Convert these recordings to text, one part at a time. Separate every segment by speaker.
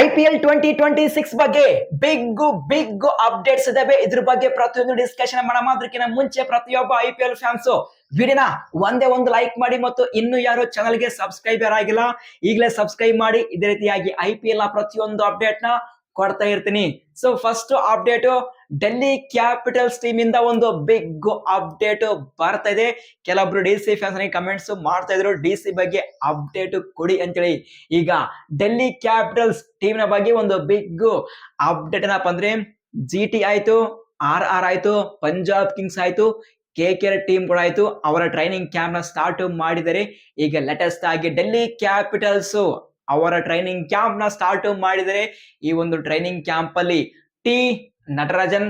Speaker 1: I P L twenty twenty six ಬಗ್ಗೆ big big updates ಇದಾವೆ. ಇದ್ರ ಬಗ್ಗೆ ಪ್ರತಿಯೊಂದು ಡಿಸ್ಕಷನ್ ಮಾಡೋಣ. ಮುಂಚೆ ಪ್ರತಿಯೊಬ್ಬ ಐ ಪಿ ಎಲ್ ಫ್ಯಾನ್ಸ್ ವಿಡಿನ ಒಂದೇ ಒಂದು ಲೈಕ್ ಮಾಡಿ ಮತ್ತು ಇನ್ನು ಯಾರು ಚಾನಲ್ಗೆ ಸಬ್ಸ್ಕ್ರೈಬರ್ ಆಗಿಲ್ಲ, ಈಗಲೇ ಸಬ್ಸ್ಕ್ರೈಬ್ ಮಾಡಿ. ಇದೇ ರೀತಿಯಾಗಿ ಐ ಪಿ ಎಲ್ನ ಪ್ರತಿಯೊಂದು ಅಪ್ಡೇಟ್ನ ಕೊಡ್ತಾ ಇರ್ತೀನಿ. So first update Delhi Capitals team ಇಂದ ಒಂದು ಬಿಗ್ ಅಪ್ಡೇಟ್ ಬರ್ತಾ ಇದೆ. ಕೆಲವೊಬ್ರು ಡಿ ಸಿ ಫ್ಯಾನ್ಸ್ ಕಮೆಂಟ್ಸ್ ಮಾಡ್ತಾ ಇದ್ರು. ಡಿ ಸಿ ಬಗ್ಗೆ ಅಪ್ಡೇಟ್ ಕೊಡಿ ಅಂತೇಳಿ. ಈಗ ಡೆಲ್ಲಿ ಕ್ಯಾಪಿಟಲ್ಸ್ ಟೀಮ್ನ ಬಗ್ಗೆ ಒಂದು ಬಿಗ್ ಅಪ್ಡೇಟ್ ಏನಪ್ಪ ಅಂದ್ರೆ ಜಿ ಟಿ ಆಯ್ತು ಆರ್ ಆರ್ ಆಯ್ತು ಪಂಜಾಬ್ ಕಿಂಗ್ಸ್ ಆಯ್ತು ಕೆ ಕೆ ಟೀಮ್ ಕೂಡ ಆಯ್ತು. ಅವರ ಟ್ರೈನಿಂಗ್ ಕ್ಯಾಂಪ್ನ ಸ್ಟಾರ್ಟ್ ಮಾಡಿದರೆ ಈಗ ಲೇಟೆಸ್ಟ್ ಆಗಿ ಡೆಲ್ಲಿ ಕ್ಯಾಪಿಟಲ್ಸ್ ಅವರ ಟ್ರೈನಿಂಗ್ ಕ್ಯಾಂಪ್ನ ಸ್ಟಾರ್ಟ್ ಮಾಡಿದರೆ, ಈ ಒಂದು ಟ್ರೈನಿಂಗ್ ಕ್ಯಾಂಪ್ ಅಲ್ಲಿ ಟಿ ನಟರಾಜನ್,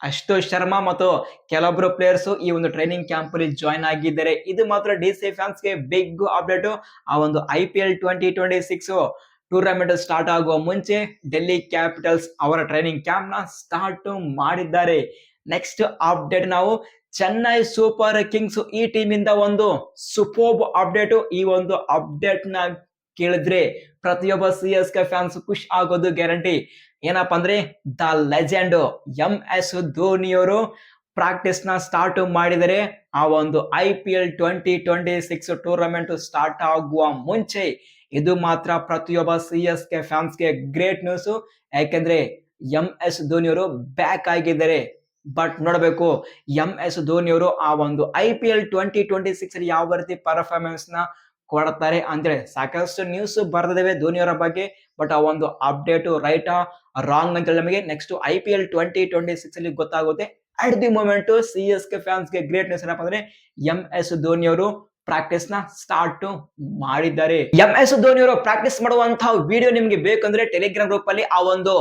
Speaker 1: ಅಶುತೋಷ್ ಶರ್ಮಾ ಮತ್ತು ಕೆಲವೊಬ್ರು ಪ್ಲೇಯರ್ಸ್ ಈ ಒಂದು ಟ್ರೈನಿಂಗ್ ಕ್ಯಾಂಪ್ ಅಲ್ಲಿ ಜಾಯ್ನ್ ಆಗಿದ್ದಾರೆ. ಇದು ಮಾತ್ರ ಡಿ ಸಿ ಫ್ಯಾನ್ಸ್ಗೆ ಬಿಗ್ ಅಪ್ಡೇಟ್ ಆ ಒಂದು I P L twenty twenty six tournament start ಆಗುವ ಮುಂಚೆ ಡೆಲ್ಲಿ ಕ್ಯಾಪಿಟಲ್ಸ್ ಅವರ ಟ್ರೈನಿಂಗ್ ಕ್ಯಾಂಪ್ನ ಸ್ಟಾರ್ಟ್ ಮಾಡಿದ್ದಾರೆ. ನೆಕ್ಸ್ಟ್ ಅಪ್ಡೇಟ್ ನಾವು ಚೆನ್ನೈ ಸೂಪರ್ ಕಿಂಗ್ಸ್ ಈ ಟೀಮ್ ಇಂದ ಒಂದು ಸುಪೋಬ್ ಅಪ್ಡೇಟ್ ಈ ಒಂದು ಅಪ್ಡೇಟ್ನ ಕೇಳಿದ್ರೆ ಪ್ರತಿಯೊಬ್ಬ ಸಿ ಎಸ್ ಕೆ ಫ್ಯಾನ್ಸ್ ಖುಷ್ ಆಗೋದು ಗ್ಯಾರಂಟಿ ಏನಪ್ಪಾ ಅಂದ್ರೆ ದ ಲೆಜೆಂಡ್ ಎಂ ಎಸ್ ಧೋನಿಯವರು ಪ್ರಾಕ್ಟೀಸ್ನ ಸ್ಟಾರ್ಟ್ ಮಾಡಿದರೆ, ಆ ಒಂದು I P L twenty twenty six tournament start ಆಗುವ ಮುಂಚೆ ಇದು ಮಾತ್ರ ಪ್ರತಿಯೊಬ್ಬ ಸಿ ಎಸ್ ಕೆ ಫ್ಯಾನ್ಸ್ಗೆ ಗ್ರೇಟ್ ನ್ಯೂಸ್ ಯಾಕೆಂದ್ರೆ ಎಂ ಎಸ್ ಧೋನಿಯವರು ಬ್ಯಾಕ್ ಆಗಿದ್ದಾರೆ. ಬಟ್ ನೋಡಬೇಕು ಎಂ ಎಸ್ ಧೋನಿಯವರು ಆ ಒಂದು I P L twenty twenty six ಯಾವ ರೀತಿ ಪರ್ಫಾರ್ಮೆನ್ಸ್ನ ಕೊಡ್ತಾರೆ ಅಂತೇಳಿ. ಸಾಕಷ್ಟು ನ್ಯೂಸ್ ಬರ್ತಿದಾವೆ ಧೋನಿಯವರ ಬಗ್ಗೆ ಬಟ್ ಆ ಒಂದು ಅಪ್ಡೇಟ್ ರೈಟಾ ರಾಂಗ್ ಅಂತೇಳಿ ನಮಗೆ next I P L twenty twenty six ಅಲ್ಲಿ ಗೊತ್ತಾಗುತ್ತೆ. At the moment C S K ಫ್ಯಾನ್ಸ್ಗೆ great news ಏನಪ್ಪ ಅಂದ್ರೆ ಎಂ ಎಸ್ ಧೋನಿ ಅವರು ಪ್ರಾಕ್ಟೀಸ್ನ ಸ್ಟಾರ್ಟ್ ಮಾಡಿದ್ದಾರೆ ಎಂ ಎಸ್ ಧೋನಿ ಅವರು ಪ್ರಾಕ್ಟೀಸ್ ಮಾಡುವಂತಹ ವಿಡಿಯೋ ನಿಮ್ಗೆ ಬೇಕಂದ್ರೆ ಟೆಲಿಗ್ರಾಮ್ ಗ್ರೂಪ್ ಅಲ್ಲಿ ಆ ಒಂದು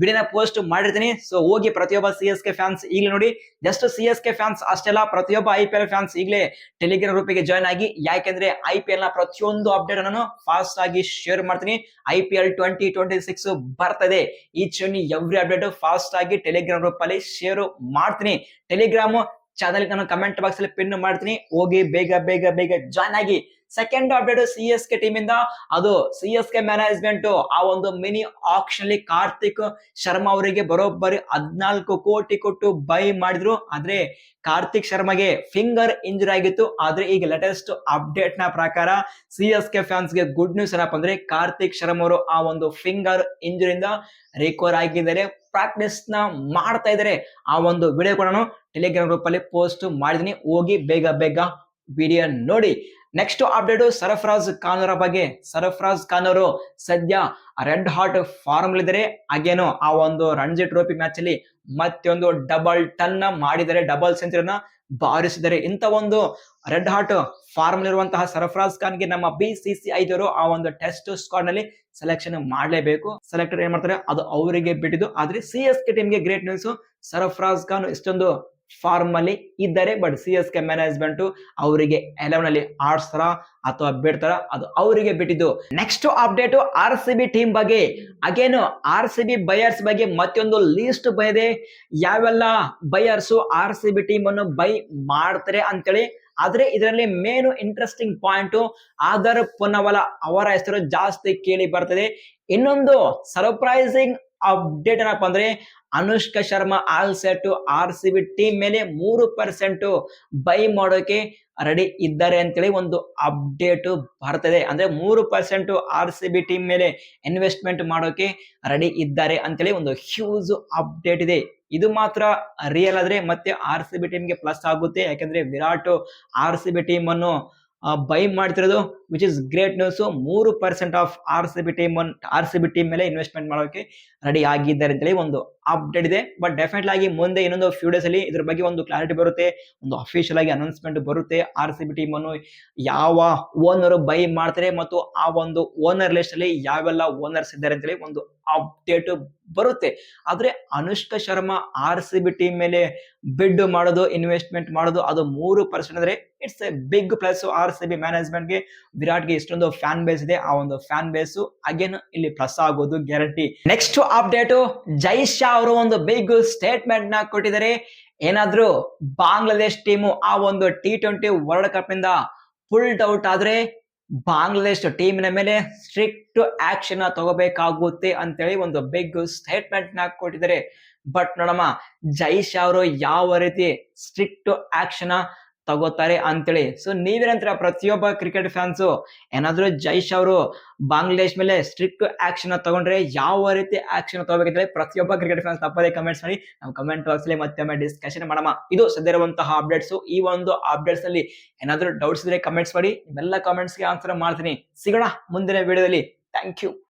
Speaker 1: ವಿಡಿಯೋನ ಪೋಸ್ಟ್ ಮಾಡಿರ್ತೀನಿ. ಸೊ ಹೋಗಿ ಪ್ರತಿಯೊಬ್ಬ ಸಿ ಎಸ್ ಕೆ ಫ್ಯಾನ್ಸ್ ಈಗಲೇ ನೋಡಿ. Just C S K fans ಅಷ್ಟೆಲ್ಲ, ಪ್ರತಿಯೊಬ್ಬ ಐ ಪಿ ಎಲ್ ಫ್ಯಾನ್ಸ್ ಈಗಲೇ ಟೆಲಿಗ್ರಾಮ್ ಗ್ರೂಪಿಗೆ ಜಾಯ್ನ್ ಆಗಿ, ಯಾಕೆಂದ್ರೆ ಐ ಪಿ ಎಲ್ನ ಪ್ರತಿಯೊಂದು ಅಪ್ಡೇಟ್ ಅನ್ನು ಫಾಸ್ಟ್ ಆಗಿ ಶೇರ್ ಮಾಡ್ತೀನಿ. I P L twenty twenty six ಬರ್ತದೆ ಈಚ್ ಎವ್ರಿ ಅಪ್ಡೇಟ್ ಫಾಸ್ಟ್ ಆಗಿ ಟೆಲಿಗ್ರಾಮ್ ಗ್ರೂಪ್ ಅಲ್ಲಿ ಶೇರ್ ಮಾಡ್ತೀನಿ. ಟೆಲಿಗ್ರಾಮ್ ಚಾನಲ್ ನಾನು ಕಮೆಂಟ್ ಬಾಕ್ಸ್ ಅಲ್ಲಿ ಪಿನ್ ಮಾಡ್ತೀನಿ. ಹೋಗಿ ಬೇಗ ಬೇಗ ಬೇಗ ಜಾಯ್ನ್ ಆಗಿ. Second update C S K team ಇಂದ. ಅದು ಸಿ ಎಸ್ ಕೆ ಮ್ಯಾನೇಜ್ಮೆಂಟ್ ಆ ಒಂದು ಮಿನಿ ಆಕ್ಷನ್ ಅಲ್ಲಿ ಕಾರ್ತಿಕ್ ಶರ್ಮಾ ಅವರಿಗೆ ಬರೋಬ್ಬರಿ ಹದ್ನಾಲ್ಕು ಕೋಟಿ ಕೊಟ್ಟು ಬೈ ಮಾಡಿದ್ರು. ಆದ್ರೆ ಕಾರ್ತಿಕ್ ಶರ್ಮಾಗೆ ಫಿಂಗರ್ ಇಂಜುರಿ ಆಗಿತ್ತು. ಆದ್ರೆ ಈಗ ಲೇಟೆಸ್ಟ್ ಅಪ್ಡೇಟ್ನ ಪ್ರಕಾರ ಸಿ ಎಸ್ ಕೆ ಫ್ಯಾನ್ಸ್ಗೆ ಗುಡ್ ನ್ಯೂಸ್ ಏನಪ್ಪ ಅಂದ್ರೆ ಕಾರ್ತಿಕ್ ಶರ್ಮಾ ಅವರು ಆ ಒಂದು ಫಿಂಗರ್ ಇಂಜುರಿಯಿಂದ ರಿಕವರ್ ಆಗಿದ್ದಾರೆ. ಪ್ರಾಕ್ಟೀಸ್ನ ಮಾಡ್ತಾ ಇದ್ದಾರೆ. ಆ ಒಂದು ವಿಡಿಯೋ ಕೂಡ ಟೆಲಿಗ್ರಾಮ್ ಗ್ರೂಪ್ ಅಲ್ಲಿ ಪೋಸ್ಟ್ ಮಾಡಿದೀನಿ ಹೋಗಿ ಬೇಗ ಬೇಗ ವಿಡಿಯೋ ನೋಡಿ. ನೆಕ್ಸ್ಟ್ ಅಪ್ಡೇಟ್ ಸರಫರಾಜ್ ಖಾನ್ ಅವರ ಬಗ್ಗೆ. ಸರಫರಾಜ್ ಖಾನ್ ಅವರು ಸದ್ಯ ರೆಡ್ ಹಾಟ್ ಫಾರ್ಮ್ ಇದ್ದಾರೆ. ಹಾಗೇನು ಆ ಒಂದು ರಣಜಿ ಟ್ರೋಫಿ ಮ್ಯಾಚ್ ಅಲ್ಲಿ ಮತ್ತೊಂದು ಡಬಲ್ ಟನ್ ಮಾಡಿದರೆ ಡಬಲ್ ಸೆಂಚುರಿನ ಬಾರಿಸಿದರೆ ಇಂಥ ಒಂದು ರೆಡ್ ಹಾಟ್ ಫಾರ್ಮ್ ಇರುವಂತಹ ಖಾನ್ಗೆ ನಮ್ಮ ಬಿ ಸಿ ಸಿ ಐದವರು ಆ ಒಂದು ಟೆಸ್ಟ್ ಸ್ಕ್ವಾಡ್ನಲ್ಲಿ ಸೆಲೆಕ್ಷನ್ ಮಾಡಲೇಬೇಕು. ಸೆಲೆಕ್ಟರ್ ಏನ್ ಮಾಡ್ತಾರೆ? ಅದು ಅವರಿಗೆ ಬಿಟ್ಟಿದ್ದು. ಆದ್ರೆ ಸಿ ಎಸ್ ಕೆ ಟೀಮ್ಗೆ ಗ್ರೇಟ್ ನ್ಯೂಸ್ ಸರ್ಫರಾಜ್ ಖಾನ್ ಇಷ್ಟೊಂದು ಫಾರ್ಮ್ ಅಲ್ಲಿ ಇದ್ದಾರೆ but C S K management ಅವರಿಗೆ ಎಲೆವನ್ ಅಲ್ಲಿ ಆಡ್ಸ್ತಾರ ಅಥವಾ ಬಿಡ್ತಾರ ಅದು ಅವರಿಗೆ ಬಿಟ್ಟಿದ್ದು. Next update R C B team ಬಗ್ಗೆ. Again R C B buyers ಬಗ್ಗೆ ಮತ್ತೊಂದು ಲೀಸ್ಟ್ ಬಯದೆ ಯಾವೆಲ್ಲ buyers R C B team ಅನ್ನು ಬೈ ಮಾಡ್ತಾರೆ ಅಂತೇಳಿ. ಆದ್ರೆ ಇದರಲ್ಲಿ main interesting point Adar Poonawalla ಅವರ ಹೆಸರು ಜಾಸ್ತಿ ಕೇಳಿ ಬರ್ತದೆ. ಇನ್ನೊಂದು ಸರ್ಪ್ರೈಸಿಂಗ್ ಅಪ್ಡೇಟ್ ಏನಪ್ಪ ಅಂದ್ರೆ Anushka Sharma all set R C B team ಮೇಲೆ ಮೂರು ಪರ್ಸೆಂಟ್ ಬೈ ಮಾಡೋಕೆ ರೆಡಿ ಇದ್ದಾರೆ ಅಂತೇಳಿ ಒಂದು ಅಪ್ಡೇಟ್ ಬರ್ತದೆ. ಅಂದ್ರೆ ಮೂರು percent R C B team ಮೇಲೆ ಇನ್ವೆಸ್ಟ್ಮೆಂಟ್ ಮಾಡೋಕೆ ರೆಡಿ ಇದ್ದಾರೆ ಅಂತೇಳಿ ಒಂದು ಹ್ಯೂಜ್ ಅಪ್ಡೇಟ್ ಇದೆ. ಇದು ಮಾತ್ರ ರಿಯಲ್ ಆದ್ರೆ ಮತ್ತೆ ಆರ್ ಸಿ ಬಿ ಟೀಮ್ಗೆ ಪ್ಲಸ್ ಆಗುತ್ತೆ. ಯಾಕಂದ್ರೆ Virat R C B team ಅನ್ನು ಬೈ ಮಾಡ್ತಿರೋದು ವಿಚ್ ಇಸ್ ಗ್ರೇಟ್ ನ್ಯೂಸ್ ಮೂರು percent of R C B team R C B team ಮೇಲೆ ಇನ್ವೆಸ್ಟ್ಮೆಂಟ್ ಮಾಡೋಕೆ ರೆಡಿ ಆಗಿದ್ದಾರೆ ಅಂತೇಳಿ ಒಂದು ಅಪ್ಡೇಟ್ ಇದೆ. ಬಟ್ ಡೆಫಿನೆಟ್ ಆಗಿ ಮುಂದೆ ಇನ್ನೊಂದು ಫ್ಯೂ ಡೇಸ್ ಅಲ್ಲಿ ಇದ್ರ ಬಗ್ಗೆ ಒಂದು ಕ್ಲಾರಿಟಿ ಬರುತ್ತೆ, ಒಂದು ಅಫಿಷಿಯಲ್ ಆಗಿ ಅನೌನ್ಸ್ಮೆಂಟ್ ಬರುತ್ತೆ ಆರ್ ಸಿ ಬಿ ಟೀಮ್ ಅನ್ನು. ಯಾವ ಓನರ್ ಬೈ ಮಾಡ್ತಾರೆ ಮತ್ತು ಆ ಒಂದು ಓನರ್ ಲಿಸ್ಟ್ ಅಲ್ಲಿ ಯಾವೆಲ್ಲ ಓನರ್ಸ್ ಇದ್ದಾರೆ ಅಂತೇಳಿ ಒಂದು ಅಪ್ಡೇಟ್ ಬರುತ್ತೆ. ಆದ್ರೆ Anushka Sharma R C B team ಮೇಲೆ ಬಿಡ್ ಮಾಡೋದು ಇನ್ವೆಸ್ಟ್ಮೆಂಟ್ ಮಾಡೋದು, ಅದು ಮೂರು ಪರ್ಸೆಂಟ್ ಅಂದ್ರೆ it's a big plus R C B ಮ್ಯಾನೇಜ್ಮೆಂಟ್ಗೆ ವಿರಾಟ್ಗೆ ಇಷ್ಟೊಂದು ಫ್ಯಾನ್ ಬೇಸ್ ಇದೆ. ಆ ಒಂದು ಫ್ಯಾನ್ ಬೇಸ್ ಅಗೇನ್ ಇಲ್ಲಿ ಪ್ಲಸ್ ಆಗೋದು guarantee next update Jay Shah ಅವರು ಒಂದು ಬಿಗ್ ಸ್ಟೇಟ್ಮೆಂಟ್ನ ಕೊಟ್ಟಿದ್ದಾರೆ. ಏನಾದ್ರೂ ಬಾಂಗ್ಲಾದೇಶ್ ಟೀಮು ಆ ಒಂದು ಟಿ ಟ್ವೆಂಟಿ ವರ್ಲ್ಡ್ ಕಪ್ ಇಂದ ಫುಲ್ ಡೌಟ್ ಆದ್ರೆ ಬಾಂಗ್ಲಾದೇಶ್ ಟೀಮಿನ ಮೇಲೆ ಸ್ಟ್ರಿಕ್ಟ್ ಆಕ್ಷನ್ ತಗೋಬೇಕಾಗುತ್ತೆ ಅಂತೇಳಿ ಒಂದು ಬಿಗ್ ಸ್ಟೇಟ್ಮೆಂಟ್ನ ಕೊಟ್ಟಿದ್ದಾರೆ. ಬಟ್ ನೋಡಮ್ಮ ಜೈಶ್ ಅವರು ಯಾವ ರೀತಿ ಸ್ಟ್ರಿಕ್ಟ್ ಆಕ್ಷನ್ ತಗೋತಾರೆ ಅಂತೇಳಿ. ಸೊ ನೀವೇನಂತೀರ ಪ್ರತಿಯೊಬ್ಬ ಕ್ರಿಕೆಟ್ ಫ್ಯಾನ್ಸು ಏನಾದರೂ ಜೈಶ್ ಅವರು ಬಾಂಗ್ಲಾದೇಶ್ ಮೇಲೆ ಸ್ಟ್ರಿಕ್ಟ್ ಆಕ್ಷನ್ ತಗೊಂಡ್ರೆ ಯಾವ ರೀತಿ ಆಕ್ಷನ್ ತಗೋಬೇಕಂತೇಳಿ ಪ್ರತಿಯೊಬ್ಬ ಕ್ರಿಕೆಟ್ ಫ್ಯಾನ್ಸ್ ತಪ್ಪದೇ ಕಮೆಂಟ್ಸ್ ಮಾಡಿ ನಾವು ಕಮೆಂಟ್ ಬಾಕ್ಸ್ ಅಲ್ಲಿ ಮತ್ತೆ ಡಿಸ್ಕಷನ್ ಮಾಡೋಣ ಇದು ಸದ್ಯರುವಂತಹ ಅಪ್ಡೇಟ್ಸು ಈ ಒಂದು ಅಪ್ಡೇಟ್ಸ್ ಅಲ್ಲಿ ಏನಾದ್ರೂ ಡೌಟ್ಸ್ ಇದ್ರೆ ಕಮೆಂಟ್ಸ್ ಮಾಡಿ. ಇವೆಲ್ಲ ಕಮೆಂಟ್ಸ್ಗೆ ಆನ್ಸರ್ ಮಾಡ್ತೀನಿ. ಸಿಗೋಣ ಮುಂದಿನ ವಿಡಿಯೋದಲ್ಲಿ ಥ್ಯಾಂಕ್ ಯು